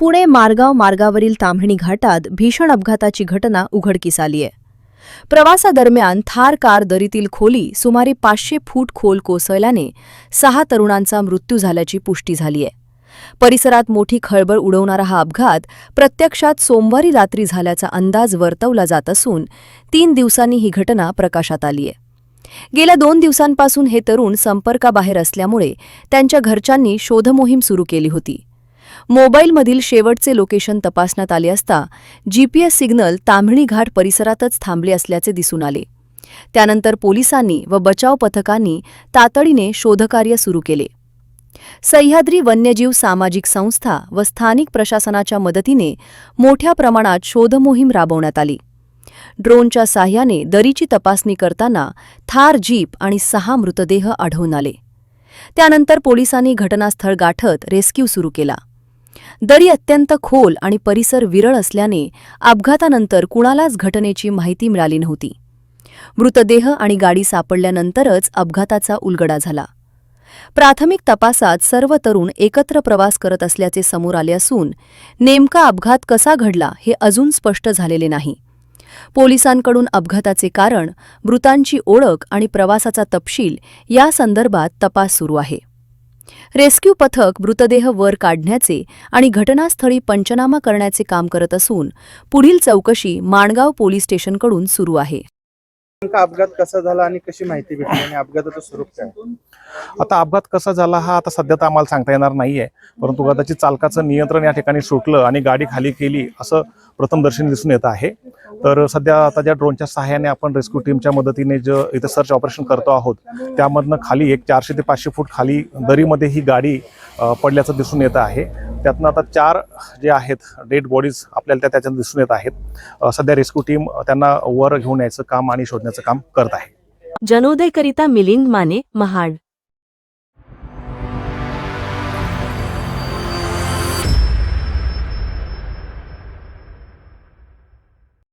पुणे मारगाव मार्गावरील ताम्हिणी घाटात भीषण अपघाताची घटना उघडकीस आली आहे प्रवासादरम्यान थार कार दरीतील खोली सुमारे पाचशे फूट खोल कोसळल्याने सहा तरुणांचा मृत्यू झाल्याची पुष्टी झाली आहे परिसरात मोठी खळबळ उडवणारा हा अपघात प्रत्यक्षात सोमवारी रात्री झाल्याचा अंदाज वर्तवला जात असून तीन दिवसांनी ही घटना प्रकाशात आली आहे गेल्या दोन दिवसांपासून हे तरुण संपर्काबाहेर असल्यामुळे त्यांच्या घरच्यांनी शोधमोहीम सुरू केली होती. मोबाईलमधील शेवटचे लोकेशन तपासण्यात आले असता जीपीएस सिग्नल ताम्हिणी घाट परिसरातच थांबले असल्याचे दिसून आले. त्यानंतर पोलिसांनी व बचाव पथकांनी तातडीने शोधकार्य सुरू केले. सह्याद्री वन्यजीव सामाजिक संस्था व स्थानिक प्रशासनाच्या मदतीने मोठ्या प्रमाणात शोधमोहीम राबवण्यात आली. ड्रोनच्या साह्याने दरीची तपासणी करताना थार जीप आणि सहा मृतदेह आढळून आले. त्यानंतर पोलिसांनी घटनास्थळ गाठत रेस्क्यू सुरू केला. दरी अत्यंत खोल आणि परिसर विरळ असल्याने अपघातानंतर कुणालाच घटनेची माहिती मिळाली नव्हती. मृतदेह आणि गाडी सापडल्यानंतरच अपघाताचा उलगडा झाला. प्राथमिक तपासात सर्व तरुण एकत्र प्रवास करत असल्याचे समोर आले असून नेमका अपघात कसा घडला हे अजून स्पष्ट झालेले नाही. पोलिसांकडून अपघाताचे कारण मृतांची ओळख आणि प्रवासाचा तपशील या संदर्भात तपास सुरू आहे. रेस्क्यू पथक मृतदेह वर काढण्याचे आणि घटनास्थळी पंचनामा करण्याचे काम करत असून पुढील चौकशी माणगाव पोलीस स्टेशनकडून सुरू आहे. नेमका अपघात कसा झाला आणि कशी माहिती भेटली आणि अपघाताचं स्वरूप काय आता अपघात कसा झाला हा आता सध्या तर आम्हाला सांगता येणार नाहीये. परंतु कदाचित चालकाचं नियंत्रण या ठिकाणी सुटलं आणि गाडी खाली केली असं प्रथमदर्शनी दिसून येत आहे. तर सध्या आता ज्या ड्रोनच्या सहाय्याने आपण रेस्क्यू टीमच्या मदतीने जे इथं सर्च ऑपरेशन करतो आहोत त्यामधनं खाली एक चारशे ते पाचशे फूट खाली दरीमध्ये ही गाडी पडल्याचं दिसून येत आहे. त्यातनं आता चार जे आहेत डेड बॉडीज आपल्याला त्या त्याच्यात दिसून येत आहेत. सध्या रेस्क्यू टीम त्यांना वर घेऊन यायचं काम आणि शोधण्याचं काम करत आहे. जनोदयकरिता मिलिंद माने महाड.